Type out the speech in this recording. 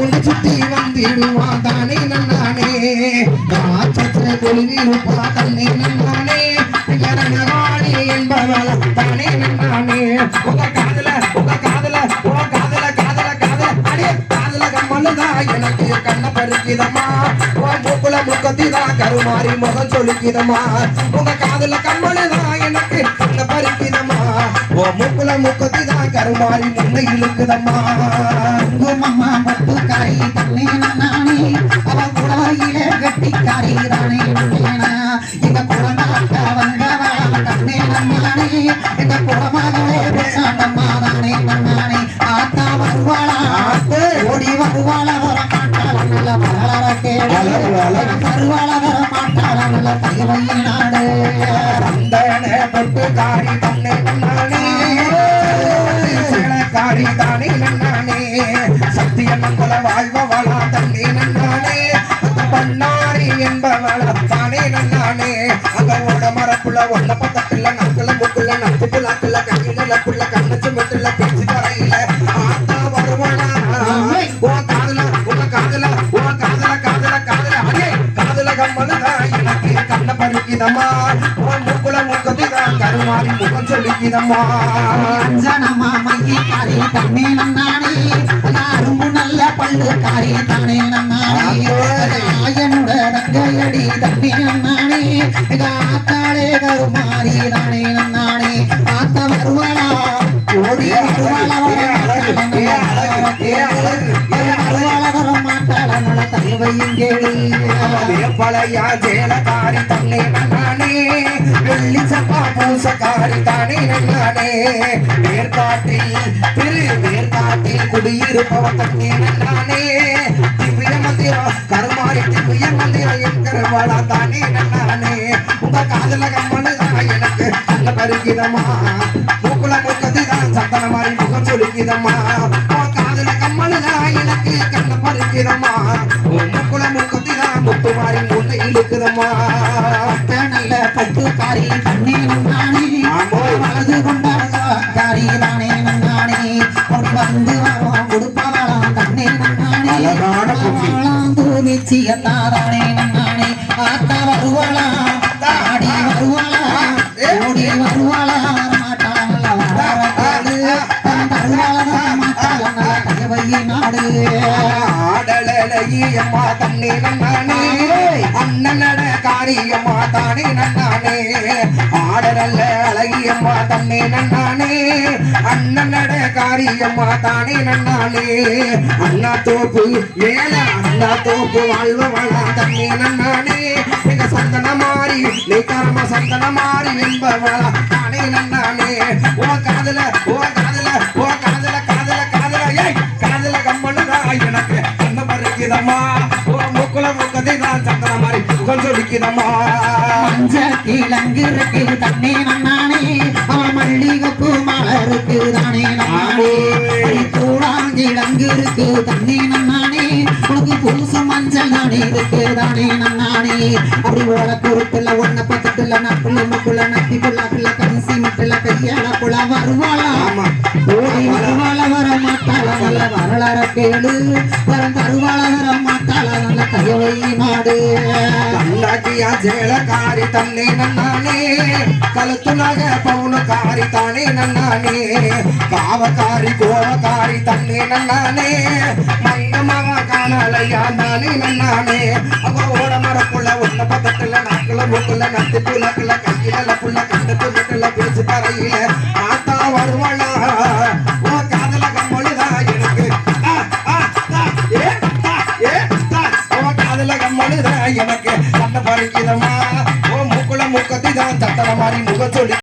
Round சுத்தி வந்திடுவான் தானே நன்னானே ராட்சத்திர கொள்விருப்பா தன்னை நன்னானே இறங்கானே என்பவள் தானே நன்னானே உங்க காதல உங்க காதல உங்க காதல காதல காதல. அடே காதல கம்மலுதா எனக்கு கண்ண பறிக்குதம்மா. உன் மூக்குல முக்கத்திதா கருமாறி முகம் சொல்லிக்குதம்மா உங்க காதல கம்மலுதா எனக்கு கண்ண பறிக்குதம்மா. உன் மூக்குல முக்கத்திதா கருமாறி முன்ன இழுக்குதம்மா. குங்குமம்மா பட்டுக்காரி தன்னை நானே அவ குழாயில கட்டிக்காரி தானே நானா. எங்க வந்தவா தன்னை நானே எங்க குளமாகவே பேசாண்டம்மா தானே நானே ஆத்தா வருவாளா ஆத்து. ஓடி வருவாளா வர மாட்டாளா நல்ல வளர கேடு வருவாளா வர மாட்டாளா நல்ல நாடு காரி தானே வாழ்வவளா தன்னை நன்னானே அந்த பண்ணாரி என்பவளா தானே நன்னானே. அங்க ஓட மரப்புள்ள ஒன்ன பக்கத்துல நக்குல முக்குள்ள நத்து புல்லாக்குள்ள கையில புள்ள கண்ணச்சு முட்டுல பேச்சு தரையில ஆத்தா வருவனா ஓ காதல உங்க காதல ஓ காதல காதல காதல. அடே காதல கம்மலுதா எனக்கு கண்ண மூக்குல மூக்கத்திதா கருமாறி முகம் சொல்லிக்குதம்மா அஞ்சனமா நன்னானே. அரும்பு நல்ல தானே நன்னானே ஆயனோட தங்கையடி தன்னே நன்னானே ஆத்தாளே கருமாறி தானே நன்னானே ஆத்தா வருவாளா ஓடி வருவாளா பழையா தன்னை நன்னானே வெள்ளி சப்பா பூசக்காரி தானே நன்னானே வேர்காட்டில் திரு வேர்காட்டில் குடியிருப்பவ தன்னை நன்னானே திவ்ய மந்திரம் கருமாறி திவ்ய மந்திரம் என்கிறவளா தானே நன்னானே உங்க காதல கம்மனு எனக்கு நல்ல பருகிதமா மூக்குல மூக்கத்தி தான் சந்தன மாதிரி முகம் சொல்லிக்கிதம்மா உன் காதல கம்மனு எனக்கு கண்ண பருகிதம்மா உன் மூக்குல மூக்கத்தி தான் முத்து மாதிரி முன்னை இழுக்குதம்மா. நல்ல பட்டுக்காரி தன்னே நன்னானே ஆமோ. வலது கொண்டாடி தானே சீகத்தாரானே நன்னானே ஆத்தா வருவாளா? தாடி வருவாளா? ஓடி வருவாளா? வரமாட்டாளா வருவாளா மாட்டாளா? கயவையை நாடு. ஆடலையம்மா தண்ணி நன்னானே. அண்ணனட காரியம்மா தானே நன்னானே. ஆடலல்ல அழகியம்மா தண்ணி நன்னானே. அண்ணனட காரியம்மா தானே நன்னானே. அண்ணா தோப்பு மேல அண்ணா தோப்பு வாழ்வவளா தண்ணி நன்னானே. எங்க சந்தன மாறி நீ கரம சந்தன மாறி என்பவளா. பறிக்குதம்மா ஓ மூக்குல மூக்கதை தான் சந்தன மாதிரி முகம் சொல்லிக்குதம்மா மஞ்ச கிழங்கு இருக்கு தண்ணே நன்னானே அவன் மல்லிகைப்பூ மலருக்கு தானே நன்னானே இருக்கு தண்ணே நன்னானே உனக்கு பூசு மஞ்சள் தானே இருக்கு தானே நன்னானே அப்படி ஓல குருட்டுல ஒன்ன பக்கத்துல நத்தி புள்ள புள்ள கன்சி முட்டுல கையால புல வருவாளா. ஓடி வருவாள? வரலாற கேளு. வரும் தருவாள மாட்டாள நல்ல கையவை நாடு. கல்லாக்கியா ஜேலக்காரி தன்னை நன்னானே. கழுத்துலக பவுனக்காரி தானே நன்னானே. காவக்காரி கோவக்காரி தன்னை நன்னானே. மங்கமக காணலையா தானே நன்னானே. அவ ஓட மரப்புள்ள உன்ன பக்கத்துல நாக்குல மூக்குல நத்து புலக்குல கையில புள்ள கண்டு புள்ள பிடிச்சு பறையில எனக்கு கண்ண பறிக்கிறமா ஓ மூக்குல மூக்கத்தி தான் சத்தன மாதிரி முக சொல்லி